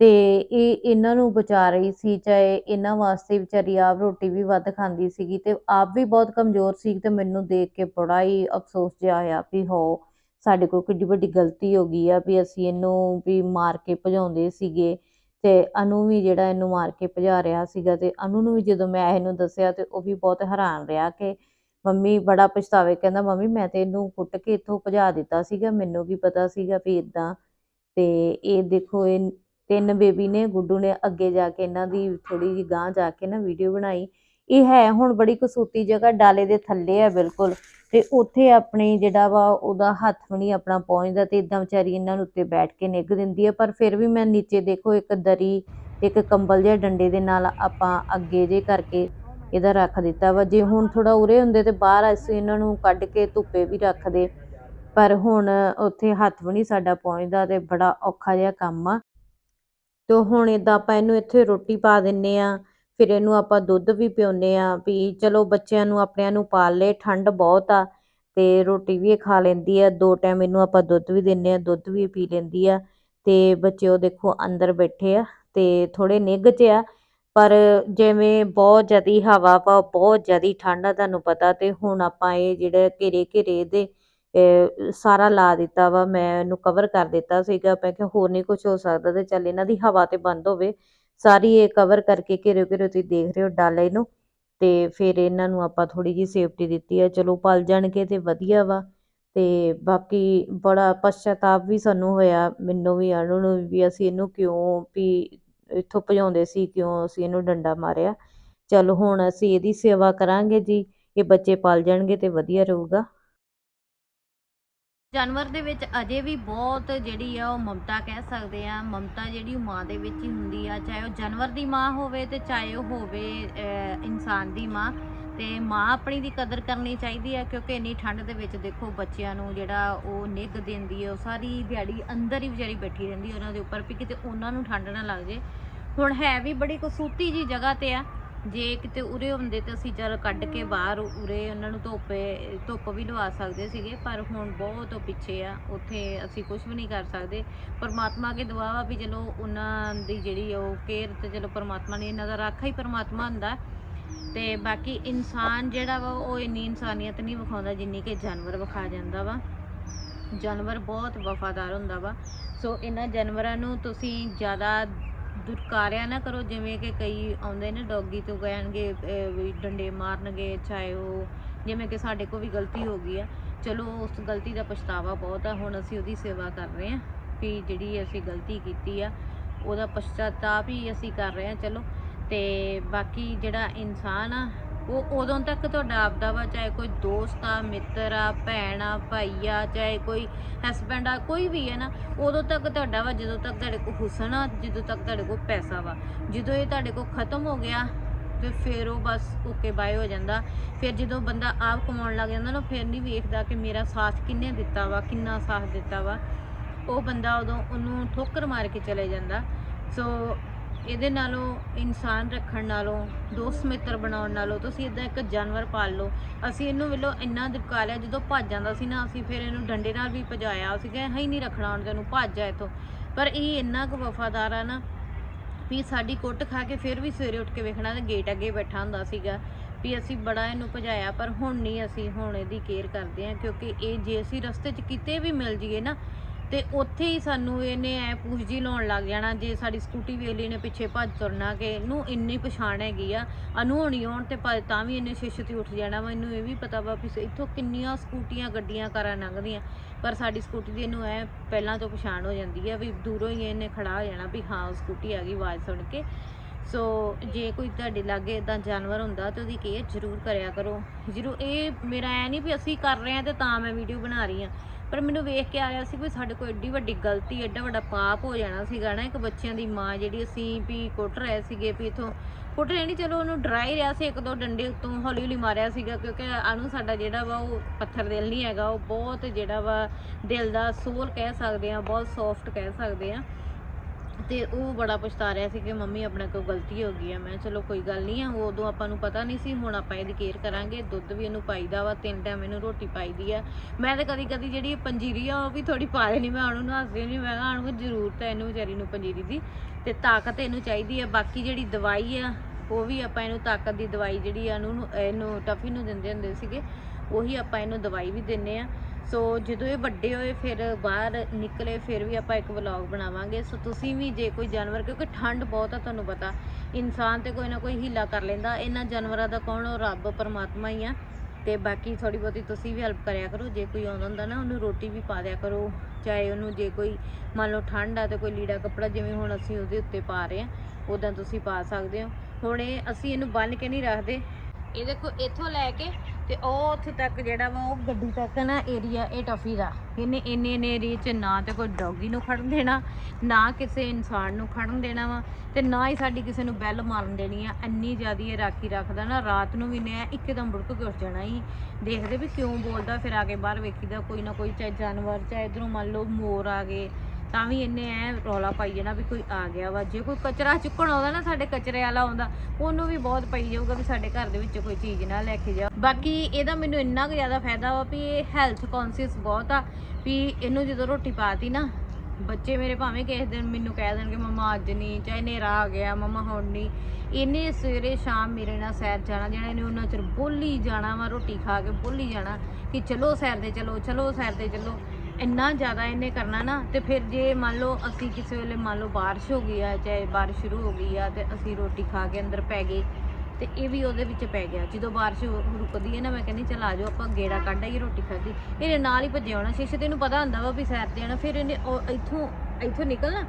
ਤੇ ਇਹ ਇਹਨਾਂ ਨੂੰ ਬਚਾ ਰਹੀ ਸੀ, ਚਾਹੇ ਇਹਨਾਂ ਵਾਸਤੇ ਵਿਚਾਰੀ ਆਪ ਰੋਟੀ ਵੀ ਵੱਧ ਖਾਂਦੀ ਸੀਗੀ ਤੇ ਆਪ ਵੀ ਬਹੁਤ ਕਮਜ਼ੋਰ ਸੀ ਤੇ ਮੈਨੂੰ ਦੇਖ ਕੇ ਬੜਾ ਹੀ ਅਫਸੋਸ ਜਿਹਾ ਹੋਇਆ ਵੀ ਹੋ, ਸਾਡੇ ਕੋਲ ਕਿੱਡੀ ਵੱਡੀ ਗਲਤੀ ਹੋ ਗਈ ਆ ਵੀ ਅਸੀਂ ਇਹਨੂੰ ਵੀ ਮਾਰ ਕੇ ਭਜਾਉਂਦੇ ਸੀਗੇ ਤੇ ਅਨੂ ਵੀ ਜਿਹੜਾ ਇਹਨੂੰ ਮਾਰ ਕੇ ਭਜਾ ਰਿਹਾ ਸੀਗਾ ਤੇ ਅਨੂ ਨੂੰ ਵੀ ਜਦੋਂ ਮੈਂ ਇਹਨੂੰ ਦੱਸਿਆ ਤੇ ਉਹ ਵੀ ਬਹੁਤ ਹੈਰਾਨ ਰਿਹਾ ਕਿ ਮੰਮੀ ਬੜਾ ਪਛਤਾਵੇ, ਕਹਿੰਦਾ ਮੰਮੀ ਮੈਂ ਤੇ ਇਹਨੂੰ ਕੁੱਟ ਕੇ ਇੱਥੋਂ ਭਜਾ ਦਿੱਤਾ ਸੀਗਾ, ਮੈਨੂੰ ਕੀ ਪਤਾ ਸੀਗਾ ਵੀ ਇਦਾਂ ਤੇ ਇਹ ਦੇਖੋ ਇਹ ਤਿੰਨ ਬੇਬੀ ਨੇ, ਗੁੱਡੂ ਨੇ ਅੱਗੇ ਜਾ ਕੇ ਇਹਨਾਂ ਦੀ ਥੋੜੀ ਜਿਹੀ ਗਾਂਹ ਜਾ ਕੇ ਨਾ ਵੀਡੀਓ ਬਣਾਈ। ਇਹ ਹੈ ਹੁਣ ਬੜੀ ਕਸੂਤੀ ਜਗ੍ਹਾ, ਡਾਲੇ ਦੇ ਥੱਲੇ ਆ ਬਿਲਕੁਲ। ਤੇ ਉੱਥੇ ਆਪਣੇ ਜਿਹੜਾ ਵਾ ਉਹਦਾ ਹੱਥ ਵੀ ਨਹੀਂ ਆਪਣਾ ਪਹੁੰਚਦਾ ਤੇ ਇਦਾਂ ਵਿਚਾਰੀ ਇਹਨਾਂ ਨੂੰ ਉੱਤੇ ਬੈਠ ਕੇ ਨਿੱਘ ਦਿੰਦੀ ਆ। ਪਰ ਫਿਰ ਵੀ ਮੈਂ ਨੀਚੇ ਦੇਖੋ, ਇੱਕ ਦਰੀ, ਇੱਕ ਕੰਬਲ ਜਿਹਾ ਡੰਡੇ ਦੇ ਨਾਲ ਆਪਾਂ ਅੱਗੇ ਜੇ ਕਰਕੇ ਇਹਦਾ ਰੱਖ ਦਿੱਤਾ ਵਾ। ਜੇ ਹੁਣ ਥੋੜਾ ਉਰੇ ਹੁੰਦੇ ਤੇ ਬਾਹਰ ਅਸੀਂ ਇਹਨਾਂ ਨੂੰ ਕੱਢ ਕੇ ਧੁੱਪੇ ਵੀ ਰੱਖਦੇ। ਪਰ ਹੁਣ ਉੱਥੇ ਹੱਥ ਵੀ ਨਹੀਂ ਸਾਡਾ ਪਹੁੰਚਦਾ ਤੇ ਬੜਾ ਔਖਾ ਜਿਹਾ ਕੰਮ ਆ। ਅਤੇ ਹੁਣ ਇੱਦਾਂ ਆਪਾਂ ਇਹਨੂੰ ਇੱਥੇ ਰੋਟੀ ਪਾ ਦਿੰਦੇ ਹਾਂ ਫਿਰ ਇਹਨੂੰ ਆਪਾਂ ਦੁੱਧ ਵੀ ਪਿਉਨੇ ਹਾਂ ਵੀ ਚਲੋ ਬੱਚਿਆਂ ਨੂੰ ਆਪਣਿਆਂ ਨੂੰ ਪਾਲ ਲਏ, ਠੰਡ ਬਹੁਤ ਆ ਅਤੇ ਰੋਟੀ ਵੀ ਇਹ ਖਾ ਲੈਂਦੀ ਆ, ਦੋ ਟਾਈਮ ਇਹਨੂੰ ਆਪਾਂ ਦੁੱਧ ਵੀ ਦਿੰਦੇ ਹਾਂ ਦੁੱਧ ਵੀ ਪੀ ਲੈਂਦੀ ਆ ਅਤੇ ਬੱਚੇ ਉਹ ਦੇਖੋ ਅੰਦਰ ਬੈਠੇ ਆ ਅਤੇ ਥੋੜ੍ਹੇ ਨਿੱਘ 'ਚ ਆ, ਪਰ ਜਿਵੇਂ ਬਹੁਤ ਜ਼ਿਆਦਾ ਹਵਾ ਵਾ, ਬਹੁਤ ਜ਼ਿਆਦਾ ਠੰਡ ਆ ਤੁਹਾਨੂੰ ਪਤਾ ਅਤੇ ਹੁਣ ਆਪਾਂ ਇਹ ਜਿਹੜੇ ਘੇਰੇ ਘੇਰੇ ਇਹਦੇ ਸਾਰਾ ਲਾ ਦਿੱਤਾ ਵਾ, ਮੈਂ ਇਹਨੂੰ ਕਵਰ ਕਰ ਦਿੱਤਾ ਸੀਗਾ, ਮੈਂ ਕਿਹਾ ਹੋਰ ਨਹੀਂ ਕੁਝ ਹੋ ਸਕਦਾ ਤੇ ਚੱਲ ਇਹਨਾਂ ਦੀ ਹਵਾ ਤੇ ਬੰਦ ਹੋਵੇ। ਸਾਰੀ ਇਹ ਕਵਰ ਕਰਕੇ ਘੇਰੇ ਘੇਰੇ ਤੁਸੀਂ ਦੇਖ ਰਹੇ ਹੋ ਡਾਲੇ ਇਹਨੂੰ, ਤੇ ਫਿਰ ਇਹਨਾਂ ਨੂੰ ਆਪਾਂ ਥੋੜੀ ਜੀ ਸੇਫਟੀ ਦਿੱਤੀ ਆ। ਚਲੋ ਪਲ ਜਾਣਗੇ ਤੇ ਵਧੀਆ ਵਾ, ਤੇ ਬਾਕੀ ਬੜਾ ਪਛਤਾਪ ਵੀ ਸਾਨੂੰ ਹੋਇਆ, ਮੈਨੂੰ ਵੀ, ਅਨੂ ਨੂੰ ਵੀ, ਅਸੀਂ ਇਹਨੂੰ ਕਿਉਂ ਵੀ ਇੱਥੋਂ ਭਜਾਉਂਦੇ ਸੀ, ਕਿਉਂ ਅਸੀਂ ਇਹਨੂੰ ਡੰਡਾ ਮਾਰਿਆ। ਚਲ ਹੁਣ ਅਸੀਂ ਇਹਦੀ ਸੇਵਾ ਕਰਾਂਗੇ ਜੀ, ਇਹ ਬੱਚੇ ਪਲ ਜਾਣਗੇ ਤੇ ਵਧੀਆ ਰਹੂਗਾ। ਜਾਨਵਰ ਦੇ ਵਿੱਚ ਅਜੇ ਵੀ ਬਹੁਤ ਜਿਹੜੀ ਆ ਉਹ ਮਮਤਾ ਕਹਿ ਸਕਦੇ ਆ, ਮਮਤਾ ਜਿਹੜੀ ਉਹ ਮਾਂ ਦੇ ਵਿੱਚ ਹੀ ਹੁੰਦੀ ਆ, ਚਾਹੇ ਉਹ ਜਾਨਵਰ ਦੀ ਮਾਂ ਹੋਵੇ ਤੇ ਚਾਹੇ ਉਹ ਹੋਵੇ ਇਨਸਾਨ ਦੀ ਮਾਂ, ਤੇ ਮਾਂ ਆਪਣੀ ਦੀ ਕਦਰ ਕਰਨੀ ਚਾਹੀਦੀ ਆ, ਕਿਉਂਕਿ ਇੰਨੀ ਠੰਡ ਦੇ ਵਿੱਚ ਦੇਖੋ ਬੱਚਿਆਂ ਨੂੰ ਜਿਹੜਾ ਉਹ ਨਿੱਘ ਦਿੰਦੀ ਹੈ ਉਹ ਸਾਰੀ ਦਿਹਾੜੀ ਅੰਦਰ ਹੀ ਵਿਚਾਰੀ ਬੈਠੀ ਰਹਿੰਦੀ ਉਹਨਾਂ ਦੇ ਉੱਪਰ ਵੀ ਕਿਤੇ ਉਹਨਾਂ ਨੂੰ ਠੰਡ ਨਾ ਲੱਗ ਜੇ ਹੁਣ ਹੈ ਵੀ ਬੜੀ ਕਸੂਤੀ ਜੀ ਜਗ੍ਹਾ ਤੇ ਆ ਜੇ ਕਿਤੇ ਉਰੇ ਹੁੰਦੇ ਤਾਂ ਅਸੀਂ ਚੱਲ ਕੱਢ ਕੇ ਬਾਹਰ ਉਰੇ ਉਹਨਾਂ ਨੂੰ ਧੁੱਪੇ, ਧੁੱਪ ਵੀ ਲਵਾ ਸਕਦੇ ਸੀਗੇ, ਪਰ ਹੁਣ ਬਹੁਤ ਪਿੱਛੇ ਆ, ਉੱਥੇ ਅਸੀਂ ਕੁਝ ਵੀ ਨਹੀਂ ਕਰ ਸਕਦੇ। ਪਰਮਾਤਮਾ ਅੱਗੇ ਦੁਆ ਵਾ ਵੀ ਚਲੋ ਉਹਨਾਂ ਦੀ ਜਿਹੜੀ ਉਹ ਕੇਅਰ ਤੇ ਚਲੋ ਪਰਮਾਤਮਾ ਨੇ ਇਹਨਾਂ ਦਾ ਰਾਖਾ ਹੀ ਪਰਮਾਤਮਾ ਹੁੰਦਾ। ਤੇ ਬਾਕੀ ਇਨਸਾਨ ਜਿਹੜਾ ਵਾ ਉਹ ਇੰਨੀ ਇਨਸਾਨੀਅਤ ਨਹੀਂ ਵਿਖਾਉਂਦਾ ਜਿੰਨੀ ਕਿ ਜਾਨਵਰ ਵਿਖਾ ਜਾਂਦਾ ਵਾ। ਜਾਨਵਰ ਬਹੁਤ ਵਫਾਦਾਰ ਹੁੰਦਾ ਵਾ। ਸੋ ਇਹਨਾਂ ਜਾਨਵਰਾਂ ਨੂੰ ਤੁਸੀਂ ਜ਼ਿਆਦਾ ਦੁਰਕਾਰਿਆ ਨਾ ਕਰੋ, ਜਿਵੇਂ ਕਿ ਕਈ ਆਉਂਦੇ ਨੇ ਡੌਗੀ ਤੋਂ ਕਹਿਣਗੇ ਵੀ ਡੰਡੇ ਮਾਰਨਗੇ, ਚਾਹੇ ਉਹ ਜਿਵੇਂ ਕਿ ਸਾਡੇ ਕੋਲ ਵੀ ਗਲਤੀ ਹੋ ਗਈ ਆ। ਚਲੋ, ਉਸ ਗਲਤੀ ਦਾ ਪਛਤਾਵਾ ਬਹੁਤ ਆ, ਹੁਣ ਅਸੀਂ ਉਹਦੀ ਸੇਵਾ ਕਰ ਰਹੇ ਹਾਂ ਵੀ ਜਿਹੜੀ ਅਸੀਂ ਗਲਤੀ ਕੀਤੀ ਆ, ਉਹਦਾ ਪਛਤਾਤਾਪ ਵੀ ਅਸੀਂ ਕਰ ਰਹੇ ਹਾਂ ਚਲੋ। ਤੇ ਬਾਕੀ ਜਿਹੜਾ ਇਨਸਾਨ ਆ ਉਹ ਉਦੋਂ ਤੱਕ ਤੁਹਾਡਾ ਆਪਦਾ ਵਾ, ਚਾਹੇ ਕੋਈ ਦੋਸਤ ਆ, ਮਿੱਤਰ ਆ, ਭੈਣ ਆ, ਭਾਈ ਆ, ਚਾਹੇ ਕੋਈ ਹਸਬੈਂਡ ਆ, ਕੋਈ ਵੀ ਹੈ ਨਾ, ਉਦੋਂ ਤੱਕ ਤੁਹਾਡਾ ਵਾ, ਜਦੋਂ ਤੱਕ ਤੁਹਾਡੇ ਕੋਲ ਹੁਸਨ ਆ, ਜਦੋਂ ਤੱਕ ਤੁਹਾਡੇ ਕੋਲ ਪੈਸਾ ਵਾ। ਜਦੋਂ ਇਹ ਤੁਹਾਡੇ ਕੋਲ ਖਤਮ ਹੋ ਗਿਆ, ਤੇ ਫਿਰ ਉਹ ਬਸ ਓਕੇ ਬਾਏ ਹੋ ਜਾਂਦਾ। ਫਿਰ ਜਦੋਂ ਬੰਦਾ ਆਪ ਕਮਾਉਣ ਲੱਗ ਜਾਂਦਾ ਨਾ, ਫਿਰ ਨਹੀਂ ਵੇਖਦਾ ਕਿ ਮੇਰਾ ਸਾਥ ਕਿੰਨੇ ਦਿੱਤਾ ਵਾ, ਕਿੰਨਾ ਸਾਥ ਦਿੱਤਾ ਵਾ। ਉਹ ਬੰਦਾ ਉਦੋਂ ਉਹਨੂੰ ਠੋਕਰ ਮਾਰ ਕੇ ਚਲੇ ਜਾਂਦਾ। ਸੋ ਇਹਦੇ ਨਾਲੋਂ, ਇਨਸਾਨ ਰੱਖਣ ਨਾਲੋਂ, ਦੋਸਤ ਮਿੱਤਰ ਬਣਾਉਣ ਨਾਲੋਂ, ਤੁਸੀਂ ਇਦਾਂ ਇੱਕ ਜਾਨਵਰ ਪਾਲ ਲਓ। ਅਸੀਂ ਇਹਨੂੰ ਵੇਲੋ ਇੰਨਾ ਦੁਕਾ ਲਿਆ, ਜਦੋਂ ਭੱਜ ਜਾਂਦਾ ਸੀ ਨਾ, ਅਸੀਂ ਫਿਰ ਇਹਨੂੰ ਡੰਡੇ ਨਾਲ ਵੀ ਭਜਾਇਆ। ਅਸੀਂ ਕਹੇ ਹੀ ਨਹੀਂ ਰੱਖਣਾ ਹੁਣ ਤੈਨੂੰ, ਭੱਜ ਜਾ ਇੱਥੋਂ। ਪਰ ਇਹ ਇੰਨਾ ਕੁ ਵਫਾਦਾਰ ਆ ਨਾ ਵੀ ਸਾਡੀ ਕੁੱਟ ਖਾ ਕੇ ਫਿਰ ਵੀ ਸਵੇਰੇ ਉੱਠ ਕੇ ਵੇਖਣਾ ਤੇ ਗੇਟ ਅੱਗੇ ਬੈਠਾ ਹੁੰਦਾ ਸੀਗਾ ਵੀ ਅਸੀਂ ਬੜਾ ਇਹਨੂੰ ਭਜਾਇਆ, ਪਰ ਹੁਣ ਨਹੀਂ ਅਸੀਂ ਹੁਣ ਇਹਦੀ ਕੇਅਰ ਕਰਦੇ ਹਾਂ, ਕਿਉਂਕਿ ਇਹ ਜੇ ਅਸੀਂ ਰਸਤੇ 'ਚ ਕਿਤੇ ਵੀ ਮਿਲ ਜੀਏ ਨਾ ਤੇ ਉੱਥੇ ਹੀ ਸਾਨੂੰ ਇਹਨੇ ਐ ਪੂਛ ਜੀ ਲਾਉਣ ਲੱਗ ਜਾਣਾ, ਜੇ ਸਾਡੀ ਸਕੂਟੀ ਵੇਖ ਲਈ ਨੇ ਪਿੱਛੇ ਭੱਜ ਤੁਰਨਾ ਕਿ ਇਹਨੂੰ ਇੰਨੀ ਪਛਾਣ ਹੈਗੀ ਆ, ਅਨੂ ਹੋਣੀ ਆਉਣ ਤੇ ਤਾਂ ਵੀ ਇਹਨੇ ਛੇਛਤੀ ਉੱਠ ਜਾਣਾ, ਮੈਨੂੰ ਇਹ ਵੀ ਪਤਾ ਵਾ ਵੀ ਇੱਥੋਂ ਕਿੰਨੀਆਂ ਸਕੂਟੀਆਂ ਗੱਡੀਆਂ ਕਾਰਾਂ ਲੰਘਦੀਆਂ, ਪਰ ਸਾਡੀ ਸਕੂਟੀ ਦੀ ਇਹਨੂੰ ਐ ਪਹਿਲਾਂ ਤੋਂ ਪਛਾਣ ਹੋ ਜਾਂਦੀ ਆ ਵੀ ਦੂਰੋਂ ਹੀ ਇਹਨੇ ਖੜਾ ਹੋ ਜਾਣਾ ਵੀ ਹਾਂ ਸਕੂਟੀ ਆ ਗਈ ਆਵਾਜ਼ ਸੁਣ ਕੇ। ਸੋ ਜੇ ਕੋਈ ਤੁਹਾਡੇ ਲਾਗੇ ਇਦਾਂ ਜਾਨਵਰ ਹੁੰਦਾ ਤੇ ਉਹਦੀ ਕੇਅਰ ਜ਼ਰੂਰ ਕਰਿਆ ਕਰੋ। ਜ਼ਰੂਰ, ਇਹ ਮੇਰਾ ਐ ਨਹੀਂ ਵੀ ਅਸੀਂ ਕਰ ਰਹੇ ਹਾਂ ਤੇ ਤਾਂ ਮੈਂ ਵੀਡੀਓ ਬਣਾ ਰਹੀ ਹਾਂ ਪਰ ਮੈਨੂੰ ਵੇਖ ਕੇ ਆ ਰਿਹਾ ਸੀ ਵੀ ਸਾਡੇ ਕੋਲ ਏਡੀ ਵੱਡੀ ਗਲਤੀ ਐਡਾ ਵੱਡਾ ਪਾਪ ਹੋ ਜਾਣਾ ਸੀਗਾ ਨਾ, ਇੱਕ ਬੱਚਿਆਂ ਦੀ ਮਾਂ ਜਿਹੜੀ ਅਸੀਂ ਵੀ ਕੁੱਟ ਰਹੇ ਸੀਗੇ ਵੀ ਇਥੋਂ ਕੁੱਟ ਰਹੇ ਨਹੀਂ ਚਲੋ ਉਹਨੂੰ ਡਰਾਈ ਰਿਹਾ ਸੀ, ਇੱਕ ਦੋ ਡੰਡੇ ਉੱਤੋਂ ਹੌਲੀ ਹੌਲੀ ਮਾਰਿਆ ਸੀਗਾ, ਕਿਉਂਕਿ ਆਨੂੰ ਸਾਡਾ ਜਿਹੜਾ ਵਾ ਉਹ ਪੱਥਰ ਦਿਲ ਨਹੀਂ ਹੈਗਾ, ਉਹ ਬਹੁਤ ਜਿਹੜਾ ਵਾ ਦਿਲ ਦਾ ਸੋਲ ਕਹਿ ਸਕਦੇ ਆ ਬਹੁਤ ਸੌਫਟ ਕਹਿ ਸਕਦੇ ਆ ਤੇ ਉਹ ਬੜਾ ਪਛਤਾ ਰਿਹਾ ਸੀ ਕਿ ਮੰਮੀ ਆਪਣੇ ਕੋਲ ਗਲਤੀ ਹੋ ਗਈ ਆ। ਮੈਂ ਚਲੋ ਕੋਈ ਗੱਲ ਨਹੀਂ ਆ ਉਦੋਂ ਆਪਾਂ ਨੂੰ ਪਤਾ ਨਹੀਂ ਸੀ, ਹੁਣ ਆਪਾਂ ਇਹਦੀ ਕੇਅਰ ਕਰਾਂਗੇ। ਦੁੱਧ ਵੀ ਇਹਨੂੰ ਪਾਈਦਾ ਵਾ, ਤਿੰਨ ਟਾਈਮ ਇਹਨੂੰ ਰੋਟੀ ਪਾਈਦੀ ਆ। ਮੈਂ ਤਾਂ ਕਦੀ ਕਦੀ ਜਿਹੜੀ ਪੰਜੀਰੀ ਆ, ਉਹ ਵੀ ਥੋੜੀ ਪਾ ਦੇਣੀ ਮੈਂ ਉਹਨੂੰ ਹੱਸਦੀ ਨਹੀਂ ਮੈਂ ਕਿਹਾ ਉਹਨੂੰ ਜ਼ਰੂਰਤ ਹੈ ਇਹਨੂੰ ਵਿਚਾਰੀ ਨੂੰ ਪੰਜੀਰੀ ਦੀ ਤੇ ਤਾਕਤ ਇਹਨੂੰ ਚਾਹੀਦੀ ਆ। ਬਾਕੀ ਜਿਹੜੀ ਦਵਾਈ ਆ, ਉਹ ਵੀ ਆਪਾਂ ਇਹਨੂੰ ਤਾਕਤ ਦੀ ਦਵਾਈ ਜਿਹੜੀ ਆ, ਉਹਨੂੰ ਇਹਨੂੰ ਟਫੀ ਨੂੰ ਦਿੰਦੇ ਹੁੰਦੇ ਸੀਗੇ, ਉਹੀ ਆਪਾਂ ਇਹਨੂੰ ਦਵਾਈ ਵੀ ਦਿੰਨੇ ਆ। ਸੋ ਜਦੋਂ ਇਹ ਵੱਡੇ ਹੋਏ, ਫਿਰ ਬਾਹਰ ਨਿਕਲੇ, ਫਿਰ ਵੀ ਆਪਾਂ ਇੱਕ ਵਲੌਗ ਬਣਾਵਾਂਗੇ। ਸੋ ਤੁਸੀਂ ਵੀ ਜੇ ਕੋਈ ਜਾਨਵਰ, ਕਿਉਂਕਿ ਠੰਡ ਬਹੁਤ ਆ, ਤੁਹਾਨੂੰ ਪਤਾ। ਇਨਸਾਨ ਤੇ ਕੋਈ ਨਾ ਕੋਈ ਹੀਲਾ ਕਰ ਲੈਂਦਾ। ਇਹਨਾਂ ਜਾਨਵਰਾਂ ਦਾ ਕੌਣ? ਉਹ ਰੱਬ, ਪਰਮਾਤਮਾ ਹੀ ਆ। ਤੇ ਬਾਕੀ ਥੋੜੀ ਬਹੁਤੀ ਤੁਸੀਂ ਵੀ ਹੈਲਪ ਕਰਿਆ ਕਰੋ। ਜੇ ਕੋਈ ਆਉਂਦਾ ਹੁੰਦਾ ਨਾ, ਉਹਨੂੰ ਰੋਟੀ ਵੀ ਪਾ ਦਿਆ ਕਰੋ। ਚਾਹੇ ਉਹਨੂੰ ਜੇ ਕੋਈ, ਮੰਨ ਲਓ ਠੰਡ ਆ ਤੇ ਕੋਈ ਲੀੜਾ ਕੱਪੜਾ, ਜਿਵੇਂ ਹੁਣ ਅਸੀਂ ਉਹਦੇ ਉੱਤੇ ਪਾ ਰਹੇ ਆ ਉਦਾਂ ਤੁਸੀਂ ਪਾ ਸਕਦੇ ਹੋ। ਹੁਣ ਇਹ, ਅਸੀਂ ਇਹਨੂੰ ਬੰਨ ਕੇ ਨਹੀਂ ਰੱਖਦੇ। ਇਹ ਦੇਖੋ, ਇੱਥੋਂ ਲੈ ਕੇ ਤੇ ਉਹ ਉੱਥੇ ਤੱਕ ਜਿਹੜਾ ਵਾ, ਉਹ ਗੱਡੀ ਤੱਕ ਨਾ ਏਰੀਆ ਇਹ ਟਫੀ ਦਾ। ਇਹਨੇ ਇੰਨੇ ਇੰਨੇ ਏਰੀਏ 'ਚ ਨਾ ਤੇ ਕੋਈ ਡੌਗੀ ਨੂੰ ਖੜਨ ਦੇਣਾ, ਨਾ ਕਿਸੇ ਇਨਸਾਨ ਨੂੰ ਖੜਨ ਦੇਣਾ ਵਾ, ਤੇ ਨਾ ਹੀ ਸਾਡੀ ਕਿਸੇ ਨੂੰ ਬੈਲ ਮਾਰਨ ਦੇਣੀ ਆ। ਇੰਨੀ ਜ਼ਿਆਦੀ ਇਹ ਰਾਖੀ ਰੱਖਦਾ ਨਾ, ਰਾਤ ਨੂੰ ਵੀ ਨੇ ਇੱਕਦਮ ਬੁੜਕ ਕੇ ਉੱਠ ਜਾਣਾ ਹੀ ਦੇਖਦੇ ਵੀ ਕਿਉਂ ਬੋਲਦਾ, ਫਿਰ ਆ ਕੇ ਬਾਹਰ ਵੇਖੀਦਾ ਕੋਈ ਨਾ ਕੋਈ, ਚਾਹੇ ਜਾਨਵਰ, ਚਾਹੇ ਇਧਰੋਂ ਮੰਨ ਲਓ ਮੋਰ ਆ ਗਏ ਤਾਂ ਵੀ ਇਹਨੇ ਐ ਰੌਲਾ ਪਾਈ ਜਾਣਾ ਵੀ ਕੋਈ ਆ ਗਿਆ ਵਾ। ਜੇ ਕੋਈ ਕਚਰਾ ਚੁੱਕਣ ਆਉਂਦਾ ਨਾ ਸਾਡੇ ਕਚਰੇ ਵਾਲਾ ਆਉਂਦਾ, ਉਹਨੂੰ ਵੀ ਬਹੁਤ ਪਈ ਜਾਊਗਾ ਵੀ ਸਾਡੇ ਘਰ ਦੇ ਵਿੱਚ ਕੋਈ ਚੀਜ਼ ਨਾ ਲੈ ਕੇ ਜਾ ਬਾਕੀ ਇਹਦਾ ਮੈਨੂੰ ਇੰਨਾ ਕੁ ਜ਼ਿਆਦਾ ਫਾਇਦਾ ਵਾ ਵੀ ਇਹ ਹੈਲਥ ਕੌਨਸ਼ੀਅਸ ਬਹੁਤ ਆ, ਵੀ ਇਹਨੂੰ ਜਦੋਂ ਰੋਟੀ ਪਾਤੀ ਨਾ, ਬੱਚੇ ਮੇਰੇ ਭਾਵੇਂ ਕਿਸੇ ਦਿਨ ਮੈਨੂੰ ਕਹਿ ਦੇਣਗੇ, ਮਮਾ, ਅੱਜ ਨਹੀਂ, ਚਾਹੇ ਹਨੇਰਾ ਆ ਗਿਆ, ਮਮਾ, ਹੁਣ ਨਹੀਂ। ਇਹਨੇ ਸਵੇਰੇ ਸ਼ਾਮ ਮੇਰੇ ਨਾਲ ਸੈਰ ਜਾਣਾ, ਜਿਹੜਾ ਇਹਨੇ ਉਹਨਾਂ ਚਿਰ ਬੋਲੀ ਜਾਣਾ ਵਾ ਰੋਟੀ ਖਾ ਕੇ ਬੋਲੀ ਜਾਣਾ ਕਿ ਚਲੋ ਸੈਰ ਤੇ ਚਲੋ ਚਲੋ ਸੈਰ ਤੇ ਚਲੋ। ਇੰਨਾ ਜ਼ਿਆਦਾ ਇਹਨੇ ਕਰਨਾ ਨਾ, ਤੇ ਫਿਰ ਜੇ ਮੰਨ ਲਓ ਅਸੀਂ ਕਿਸੇ ਵੇਲੇ ਮੰਨ ਲਓ ਬਾਰਿਸ਼ ਹੋ ਗਈ ਆ, ਚਾਹੇ ਬਾਰਿਸ਼ ਸ਼ੁਰੂ ਹੋ ਗਈ ਆ, ਤੇ ਅਸੀਂ ਰੋਟੀ ਖਾ ਕੇ ਅੰਦਰ ਪੈ ਗਏ, ਤੇ ਇਹ ਵੀ ਉਹਦੇ ਵਿੱਚ ਪੈ ਗਿਆ। ਜਦੋਂ ਬਾਰਿਸ਼ ਰੁਕਦੀ ਹੈ ਨਾ, ਮੈਂ ਕਹਿੰਦੀ ਚਲ ਆ ਜਾਓ, ਆਪਾਂ ਗੇੜਾ ਕੱਢ ਆਈਏ ਰੋਟੀ ਖਾਧੀ। ਇਹਨੇ ਨਾਲ ਹੀ ਭੱਜਿਆ ਹੋਣਾ, ਸ਼ੀਸ਼ੇ ਤੇ ਇਹਨੂੰ ਪਤਾ ਹੁੰਦਾ ਵਾ ਵੀ ਸੈਰ ਤੇ ਆਣਾ ਫਿਰ ਇਹਨੇ ਉਹ ਇੱਥੋਂ ਇੱਥੋਂ ਨਿਕਲਣਾ,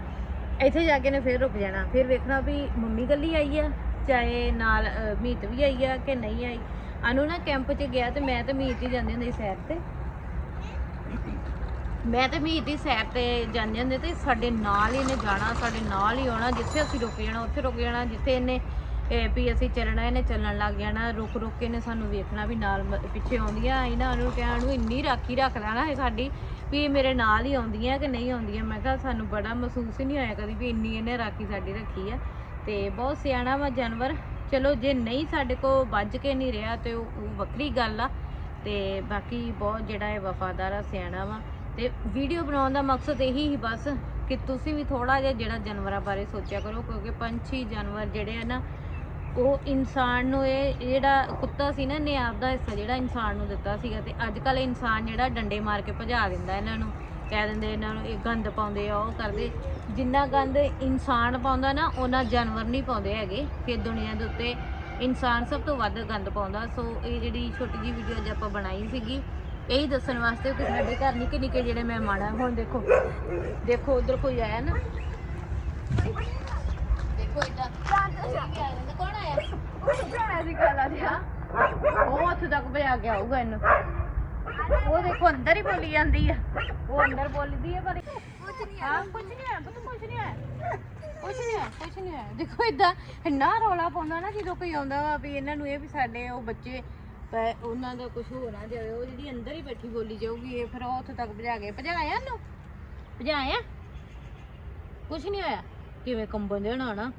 ਇੱਥੇ ਜਾ ਕੇ ਇਹਨੇ ਫਿਰ ਰੁਕ ਜਾਣਾ। ਫਿਰ ਵੇਖਣਾ ਵੀ ਮੰਮੀ ਕੱਲੀ ਆਈ ਆ, ਚਾਹੇ ਨਾਲ ਮੀਤ ਵੀ ਆਈ ਆ ਕਿ ਨਹੀਂ ਆਈ। ਅਨੂ ਨਾ ਕੈਂਪ 'ਚ ਗਿਆ ਤੇ ਮੈਂ ਤੇ ਮੀਤ ਹੀ ਜਾਂਦੇ ਹੁੰਦੇ ਸੈਰ ਤੇ। ਮੈਂ ਤੇ ਮੀਤ ਦੀ ਸੈਰ ਤੇ ਜਾਂਦੇ ਹੁੰਦੇ ਤੇ ਸਾਡੇ ਨਾਲ ਹੀ ਇਹਨੇ ਜਾਣਾ, ਸਾਡੇ ਨਾਲ ਹੀ ਆਉਣਾ, ਜਿੱਥੇ ਅਸੀਂ ਰੁਕ ਜਾਣਾ, ਉੱਥੇ ਰੁਕ ਜਾਣਾ, ਜਿੱਥੇ ਇਹਨੇ, ਇਹ ਵੀ ਅਸੀਂ ਚੱਲਣਾ, ਇਹਨੇ ਚੱਲਣ ਲੱਗ ਜਾਣਾ, ਰੁਕ ਰੁਕ ਕੇ ਇਹਨੇ ਸਾਨੂੰ ਵੇਖਣਾ ਵੀ ਨਾਲ ਮ- ਪਿੱਛੇ ਆਉਂਦੀਆਂ, ਇਹਨਾਂ ਨੂੰ ਕਹਿਣ ਨੂੰ ਇੰਨੀ ਰਾਖੀ ਰੱਖਦਾ ਨਾ ਇਹ ਸਾਡੀ ਵੀ ਇਹ ਮੇਰੇ ਨਾਲ ਹੀ ਆਉਂਦੀਆਂ ਕਿ ਨਹੀਂ ਆਉਂਦੀਆਂ। ਮੈਂ ਕਿਹਾ ਸਾਨੂੰ ਬੜਾ ਮਹਿਸੂਸ ਹੀ ਨਹੀਂ ਹੋਇਆ ਕਦੀ ਵੀ ਇੰਨੀ ਇਹਨੇ ਰਾਖੀ ਸਾਡੀ ਰੱਖੀ ਆ। ਤੇ ਬਹੁਤ ਸਿਆਣਾ ਵਾ ਜਾਨਵਰ। ਚਲੋ ਜੇ ਨਹੀਂ ਸਾਡੇ ਕੋ ਵੱਜ ਕੇ ਨਹੀਂ ਰਿਹਾ ਤੇ ਉਹ ਉਹ ਵੱਖਰੀ ਗੱਲ ਆ। ਤੇ ਬਾਕੀ ਬਹੁਤ ਜਿਹੜਾ ਇਹ ਵਫਾਦਾਰ ਆ, ਸਿਆਣਾ ਵਾ। ਤੇ ਵੀਡੀਓ ਬਣਾਉਣ ਦਾ ਮਕਸਦ ਇਹੀ ਹੀ ਬਸ ਕਿ ਤੁਸੀਂ ਵੀ ਥੋੜਾ ਜਿਹਾ ਜਿਹੜਾ ਜਾਨਵਰਾਂ ਬਾਰੇ ਸੋਚਿਆ ਕਰੋ, ਕਿਉਂਕਿ ਪੰਛੀ, ਜਾਨਵਰ ਜਿਹੜੇ ਆ ਨਾ, ਉਹ ਇਨਸਾਨ ਨੂੰ ਇਹ ਜਿਹੜਾ ਕੁੱਤਾ ਸੀ ਨਾ ਨੇ ਆਪਦਾ ਹਿੱਸਾ ਜਿਹੜਾ ਇਨਸਾਨ ਨੂੰ ਦਿੱਤਾ ਸੀਗਾ ਤੇ ਅੱਜ ਕੱਲ ਇਨਸਾਨ ਜਿਹੜਾ ਡੰਡੇ ਮਾਰ ਕੇ ਭਜਾ ਦਿੰਦਾ ਇਹਨਾਂ ਨੂੰ, ਕਹਿ ਦਿੰਦੇ ਇਹਨਾਂ ਨੂੰ, ਇਹ ਗੰਦ ਪਾਉਂਦੇ ਆ, ਉਹ ਕਰਦੇ। ਜਿੰਨਾ ਗੰਦ ਇਨਸਾਨ ਪਾਉਂਦਾ ਨਾ ਉਹਨਾਂ ਜਾਨਵਰ ਨਹੀਂ ਪਾਉਂਦੇ ਹੈਗੇ, ਕਿ ਦੁਨੀਆ ਦੇ ਉੱਤੇ ਇਨਸਾਨ ਸਭ ਤੋਂ ਵੱਧ ਗੰਦ ਪਾਉਂਦਾ। ਸੋ ਇਹ ਜਿਹੜੀ ਛੋਟੀ ਜੀ ਵੀਡੀਓ ਅੱਜ ਆਪਾਂ ਬਣਾਈ ਸੀਗੀ ਇਹੀ ਦੱਸਣ ਵਾਸਤੇ ਕਿ ਸਾਡੇ ਘਰ ਨਿੱਕੇ ਨਿੱਕੇ ਜਿਹੜੇ ਮਹਿਮਾਨ ਆ, ਹੁਣ ਦੇਖੋ ਦੇਖੋ ਉਧਰ ਕੋਈ ਆਇਆ ਨਾ। ਦੇਖੋ ਇਦਾਂ। ਕੌਣ ਆਇਆ? ਭੈਣਾ ਦੀ ਗੱਲ ਆ ਉਹ ਉੱਥੇ ਤੱਕ ਭਜਾ ਕੇ ਆਊਗਾ ਇਹਨੂੰ। ਉਹ ਦੇਖੋ ਅੰਦਰ ਹੀ ਬੋਲੀ ਜਾਂਦੀ ਆ। ਉਹ ਅੰਦਰ ਬੋਲਦੀ ਆ ਪਰ ਕੁਝ ਨਹੀਂ ਹਾਂ ਕੁਝ ਨਹੀਂ ਹੋਇਆ ਪੁੱਤ ਕੁਝ ਨਹੀਂ ਹੋਇਆ ਕੁਝ ਨਹੀਂ ਹੋਇਆ ਕੁਝ ਨਹੀਂ ਹੋਇਆ ਦੇਖੋ ਇਦਾਂ ਇੰਨਾ ਰੌਲਾ ਪਾਉਂਦਾ ਨਾ ਜਦੋਂ ਕੋਈ ਆਉਂਦਾ ਵਾ ਵੀ ਇਹਨਾਂ ਨੂੰ ਇਹ ਵੀ ਸਾਡੇ ਉਹ ਬੱਚੇ ਪੈ- ਉਹਨਾਂ ਦਾ ਕੁਝ ਹੋ ਨਾ ਜਾਵੇ ਉਹ ਜਿਹੜੀ ਅੰਦਰ ਹੀ ਬੈਠੀ ਬੋਲੀ ਜਾਊਗੀ ਇਹ ਫਿਰ ਉਹ ਉੱਥੇ ਤੱਕ ਭਜਾ ਕੇ ਭਜਾਇਆ ਇਹਨੂੰ? ਭਜਾਇਆ ਕੁਝ ਨਹੀਂ ਹੋਇਆ ਕਿਵੇਂ ਕੰਬਣ ਦੇਣਾ ਨਾ?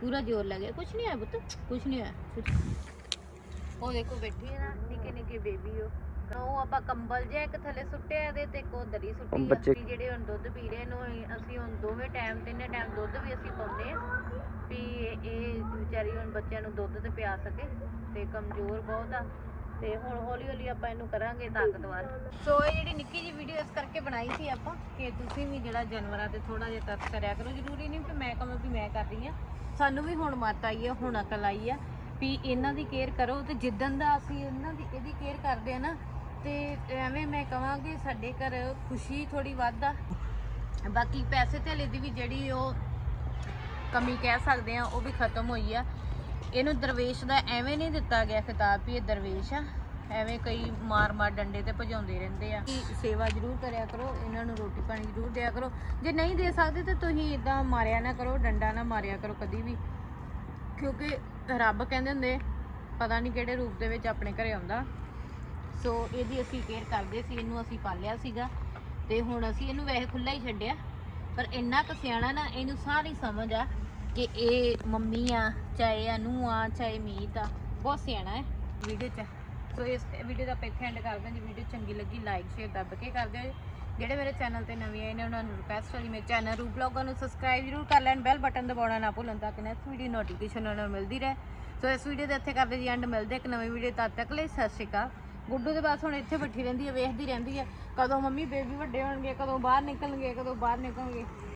ਪੂਰਾ ਜ਼ੋਰ ਲੱਗਿਆ ਕੁਝ ਨਹੀਂ ਹੋਇਆ ਪੁੱਤ ਕੁਝ ਨਹੀਂ ਹੋਇਆ ਕੁਛ- ਉਹ ਦੇਖੋ ਬੈਠੀ ਹੈ ਨਾ ਨਿੱਕੇ ਨਿੱਕੇ ਬੇਬੀ ਉਹ। ਉਹ ਆਪਾਂ ਕੰਬਲ ਜਿਹਾ ਇੱਕ ਥੱਲੇ ਸੁੱਟਿਆ ਇਹਦੇ ਤੇ ਇੱਕ ਉਹ ਦਰੀ ਸੁੱਟੀ ਜਿਹੜੇ ਹੁਣ ਦੁੱਧ ਪੀ ਰਹੇ ਨੂੰ ਅਸੀਂ ਹੁਣ ਦੋਵੇਂ ਟਾਈਮ ਤਿੰਨੇ ਟਾਈਮ ਦੁੱਧ ਵੀ ਅਸੀਂ ਪਾਉਂਦੇ ਆ। ਵੀ ਇਹ ਵਿਚਾਰੀ ਹੁਣ ਬੱਚਿਆਂ ਨੂੰ ਦੁੱਧ ਤੇ ਪਿਆ ਸਕੇ ਤੇ ਕਮਜ਼ੋਰ ਬਹੁਤ ਆ ਤੇ ਹੁਣ ਹੌਲੀ ਹੌਲੀ ਆਪਾਂ ਇਹਨੂੰ ਕਰਾਂਗੇ ਤਾਕਤਵਰ। ਸੋ ਇਹ ਜਿਹੜੀ ਨਿੱਕੀ ਜੀ ਵੀਡੀਓ ਇਸ ਕਰਕੇ ਬਣਾਈ ਸੀ ਆਪਾਂ ਕਿ ਤੁਸੀਂ ਵੀ ਜਿਹੜਾ ਜਾਨਵਰਾਂ ਤੇ ਥੋੜਾ ਜਿਹਾ ਤਰਸ ਕਰਿਆ ਕਰੋ। ਜ਼ਰੂਰੀ ਨਹੀਂ ਕਿ ਮੈਂ ਕਹਾਂ ਵੀ ਮੈਂ ਕਰ ਰਹੀ ਆ ਸਾਨੂੰ ਵੀ ਹੁਣ ਮੱਤ ਆਈ ਆ ਹੁਣ ਅਕਲ ਆਈ ਆ ਵੀ ਇਹਨਾਂ ਦੀ ਕੇਅਰ ਕਰੋ ਤੇ ਜਿੱਦਣ ਦਾ ਅਸੀਂ ਇਹਨਾਂ ਦੀ ਇਹਦੀ ਕੇਅਰ ਕਰਦੇ ਆ ਨਾ ਤੇ ਐਵੇਂ ਮੈਂ ਕਹਾਂਗੀ ਸਾਡੇ ਘਰ ਖੁਸ਼ੀ ਥੋੜੀ ਵੱਧ ਆ। ਬਾਕੀ ਪੈਸੇ ਧੇਲੇ ਦੀ ਵੀ ਜਿਹੜੀ ਉਹ ਕਮੀ ਕਹਿ ਸਕਦੇ ਆ ਉਹ ਵੀ ਖਤਮ ਹੋਈ ਆ। ਇਹਨੂੰ ਦਰਵੇਸ਼ ਦਾ ਐਵੇਂ ਨਹੀਂ ਦਿੱਤਾ ਗਿਆ ਖਿਤਾਬ ਵੀ ਇਹ ਦਰਵੇਸ਼ ਆ। ਐਵੇਂ ਕਈ ਮਾਰ ਮਾਰ ਡੰਡੇ ਤੇ ਭਜਾਉਂਦੇ ਰਹਿੰਦੇ ਆ। ਕਿ ਸੇਵਾ ਜ਼ਰੂਰ ਕਰਿਆ ਕਰੋ, ਇਹਨਾਂ ਨੂੰ ਰੋਟੀ ਪਾਣੀ ਜ਼ਰੂਰ ਦਿਆ ਕਰੋ। ਜੇ ਨਹੀਂ ਦੇ ਸਕਦੇ ਤਾਂ ਤੁਸੀਂ ਇਦਾਂ ਮਾਰਿਆ ਨਾ ਕਰੋ, ਡੰਡਾ ਨਾ ਮਾਰਿਆ ਕਰੋ ਕਦੀ ਵੀ। ਕਿਉਂਕਿ ਰੱਬ ਕਹਿੰਦੇ ਹੁੰਦੇ, ਪਤਾ ਨਹੀਂ ਕਿਹੜੇ ਰੂਪ ਦੇ ਵਿੱਚ ਆਪਣੇ ਘਰੇ ਆਉਂਦਾ। ਸੋ ਇਹਦੀ ਅਸੀਂ ਕੇਅਰ ਕਰਦੇ ਸੀ, ਇਹਨੂੰ ਅਸੀਂ ਪਾਲਿਆ ਸੀਗਾ। ਤੇ ਹੁਣ ਅਸੀਂ ਇਹਨੂੰ ਵੈਸੇ ਖੁੱਲਾ ਹੀ ਛੱਡਿਆ। ਪਰ ਇੰਨਾ ਕੁ ਸਿਆਣਾ ਨਾ, ਇਹਨੂੰ ਸਾਰੀ ਸਮਝ ਆ ਕਿ ਇਹ ਮੰਮੀ ਆ, ਚਾਹੇ ਅਨੂ ਆ, ਚਾਹੇ ਮੀਤ ਆ, ਬਹੁਤ ਸਿਆਣਾ ਹੈ ਵੀਡੀਓ 'ਚ। ਸੋ ਇਸ ਵੀਡੀਓ ਦਾ ਆਪਾਂ ਇੱਥੇ ਐਂਡ ਕਰਦੇ ਹਾਂ ਜੇ। ਵੀਡੀਓ ਚੰਗੀ ਲੱਗੀ ਲਾਈਕ ਸ਼ੇਅਰ ਦੱਬ ਕੇ ਕਰ ਦਿਓ ਜਿਹੜੇ ਮੇਰੇ ਚੈਨਲ ਤੇ ਨਵੇਂ ਆਏ ਨੇ, ਉਹਨਾਂ ਨੂੰ ਰਿਕਵੈਸਟ ਹੈ ਕਿ ਮੇਰੇ ਚੈਨਲ ਰੂ ਬਲੌਗਾਂ ਨੂੰ ਸਬਸਕ੍ਰਾਈਬ ਜ਼ਰੂਰ ਕਰ ਲੈਣ ਬੈਲ ਬਟਨ ਦਬਾਉਣਾ ਨਾ ਭੁੱਲਣ ਤਾਂ ਕਿ ਨੈਕਸਟ ਵੀਡੀਓ ਨੋਟੀਫਿਕੇਸ਼ਨ ਉਹਨਾਂ ਨੂੰ ਮਿਲਦੀ ਰਹੇ। ਸੋ ਇਸ ਵੀਡੀਓ ਦੇ ਇੱਥੇ ਕਰਦੇ ਜੀ ਐਂਡ ਮਿਲਦੇ ਇੱਕ ਨਵੀਂ ਵੀਡੀਓ ਤਦ ਤੱਕ ਲਈ। ਸਤਿ ਸ਼੍ਰੀ ਅਕਾਲ। ਗੁੱਡੂ ਦੇ ਬਸ ਹੁਣ ਇੱਥੇ ਬੈਠੀ ਰਹਿੰਦੀ ਹੈ ਵੇਖਦੀ ਰਹਿੰਦੀ ਹੈ ਕਦੋਂ ਮੰਮੀ ਬੇਬੀ ਵੱਡੇ ਹੋਣਗੇ, ਕਦੋਂ ਬਾਹਰ ਨਿਕਲਣਗੇ, ਕਦੋਂ ਬਾਹਰ ਨਿਕਲਣਗੇ।